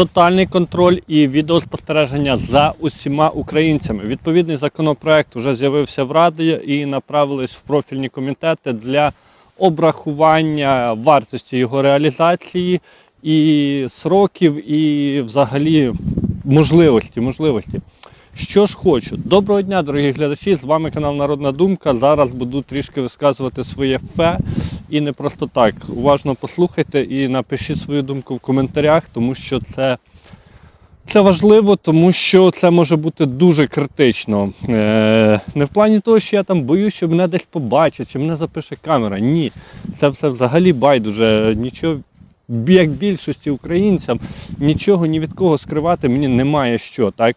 тотальний контроль і відеоспостереження за усіма українцями. Відповідний законопроект вже з'явився в Раді і направились в профільні комітети для обрахування вартості його реалізації і сроків, і взагалі можливості. можливості. Що ж хочу. Доброго дня, дорогі глядачі! З вами канал Народна Думка. Зараз буду трішки висказувати своє фе і не просто так. Уважно послухайте і напишіть свою думку в коментарях, тому що це, це важливо, тому що це може бути дуже критично. Е, не в плані того, що я там боюсь, що мене десь побачать, чи мене запише камера. Ні, це все взагалі байдуже. Нічого, як більшості українцям, нічого ні від кого скривати мені немає що. так?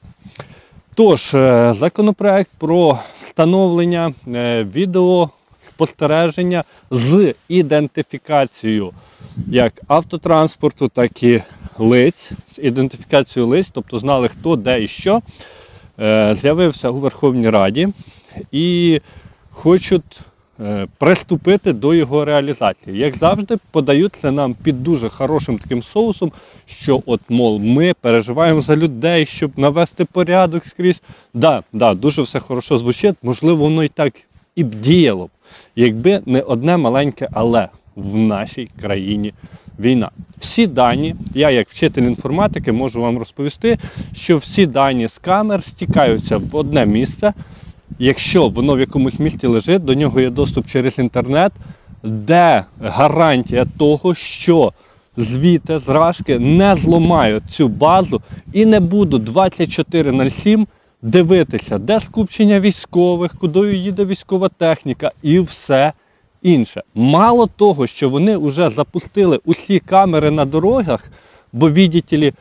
Тож, е, законопроект про встановлення е, відеоспостереження з ідентифікацією як автотранспорту, так і лиць, з ідентифікацією лиць, тобто знали хто, де і що, е, з'явився у Верховній Раді. І хочуть приступити до його реалізації. Як завжди, подають це нам під дуже хорошим таким соусом, що от, мол, ми переживаємо за людей, щоб навести порядок скрізь. Да, да, дуже все хорошо звучить, можливо, воно і так і б діяло якби не одне маленьке але в нашій країні війна. Всі дані, я як вчитель інформатики можу вам розповісти, що всі дані з камер стікаються в одне місце. Якщо воно в якомусь місті лежить, до нього є доступ через інтернет, де гарантія того, що звідти зражки не зламають цю базу і не будуть 24 на 7 дивитися, де скупчення військових, куди їде військова техніка і все інше. Мало того, що вони вже запустили усі камери на дорогах, бо відділі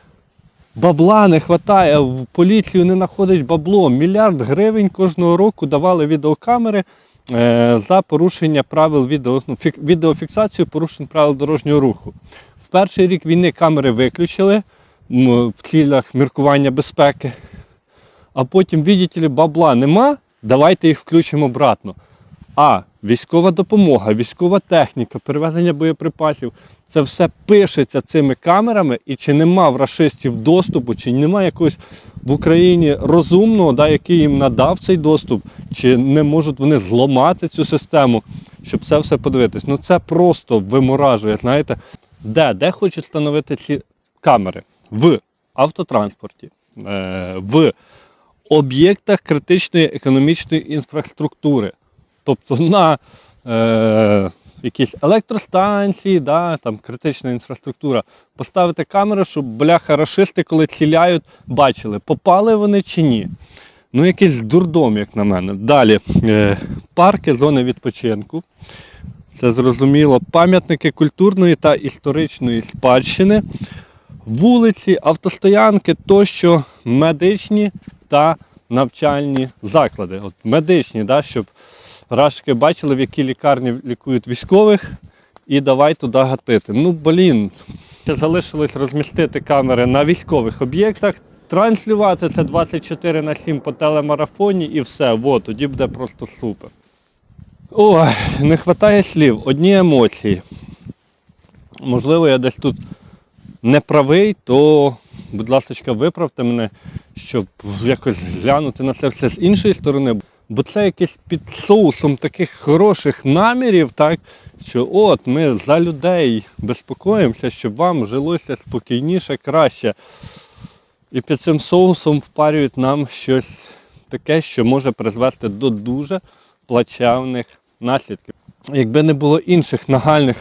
бабла не вистачає, в поліцію не знаходить бабло. Мільярд гривень кожного року давали відеокамери е, за порушення правил відео, ну, фік, відеофіксацію порушень правил дорожнього руху. В перший рік війни камери виключили в цілях міркування безпеки, а потім, відділі, бабла нема, давайте їх включимо обратно. А військова допомога, військова техніка, перевезення боєприпасів це все пишеться цими камерами, і чи нема в рашистів доступу, чи нема якогось в Україні розумного, да, який їм надав цей доступ, чи не можуть вони зламати цю систему, щоб це все подивитись. Ну це просто виморажує, знаєте, де, де хочуть встановити ці камери? В автотранспорті, е, в об'єктах критичної економічної інфраструктури. Тобто на е, якісь електростанції, да, там критична інфраструктура, поставити камери, щоб бляха рашисти, коли ціляють, бачили, попали вони чи ні. Ну, якийсь дурдом, як на мене. Далі, е, парки, зони відпочинку. Це зрозуміло. Пам'ятники культурної та історичної спадщини, вулиці, автостоянки тощо, медичні та навчальні заклади. От медичні, да, щоб рашки бачили, в якій лікарні лікують військових, і давай туди гатити. Ну, блін, ще залишилось розмістити камери на військових об'єктах, транслювати це 24 на 7 по телемарафоні і все. Во, тоді буде просто супер. Ой, не вистачає слів, одні емоції. Можливо, я десь тут не правий, то, будь ласка, виправте мене, щоб якось глянути на це все з іншої сторони. Бо це якесь під соусом таких хороших намірів, так, що от ми за людей безпокоїмося, щоб вам жилося спокійніше, краще. І під цим соусом впарюють нам щось таке, що може призвести до дуже плачевних наслідків. Якби не було інших нагальних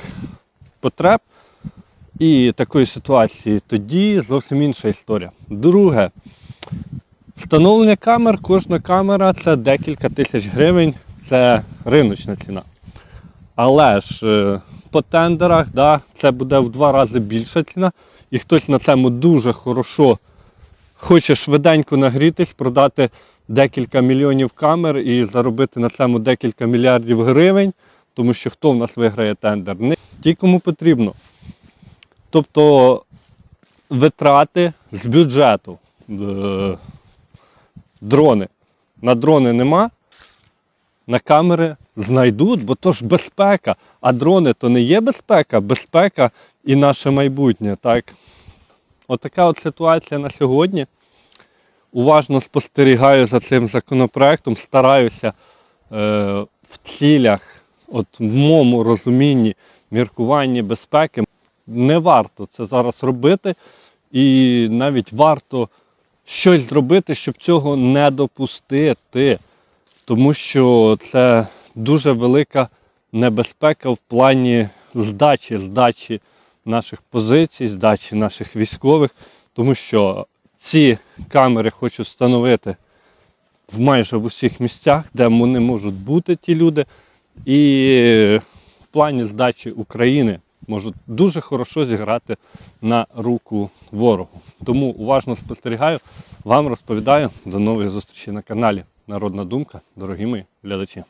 потреб і такої ситуації, тоді зовсім інша історія. Друге, встановлення камер, кожна камера це декілька тисяч гривень, це риночна ціна. Але ж е, по тендерах да, це буде в два рази більша ціна, і хтось на цьому дуже хорошо хоче швиденько нагрітись, продати декілька мільйонів камер і заробити на цьому декілька мільярдів гривень, тому що хто в нас виграє тендер? Не ті, кому потрібно. Тобто витрати з бюджету. Дрони. На дрони нема, на камери знайдуть, бо то ж безпека. А дрони то не є безпека, безпека і наше майбутнє. так? Отака от ситуація на сьогодні. Уважно спостерігаю за цим законопроектом, стараюся е, в цілях, от в моєму розумінні, міркуванні безпеки. Не варто це зараз робити, і навіть варто щось зробити, щоб цього не допустити. Тому що це дуже велика небезпека в плані здачі, здачі наших позицій, здачі наших військових, тому що ці камери хочуть встановити в майже в усіх місцях, де вони можуть бути, ті люди, і в плані здачі України можуть дуже хорошо зіграти на руку ворогу. Тому уважно спостерігаю, вам розповідаю. До нової зустрічі на каналі Народна Думка, дорогі мої глядачі.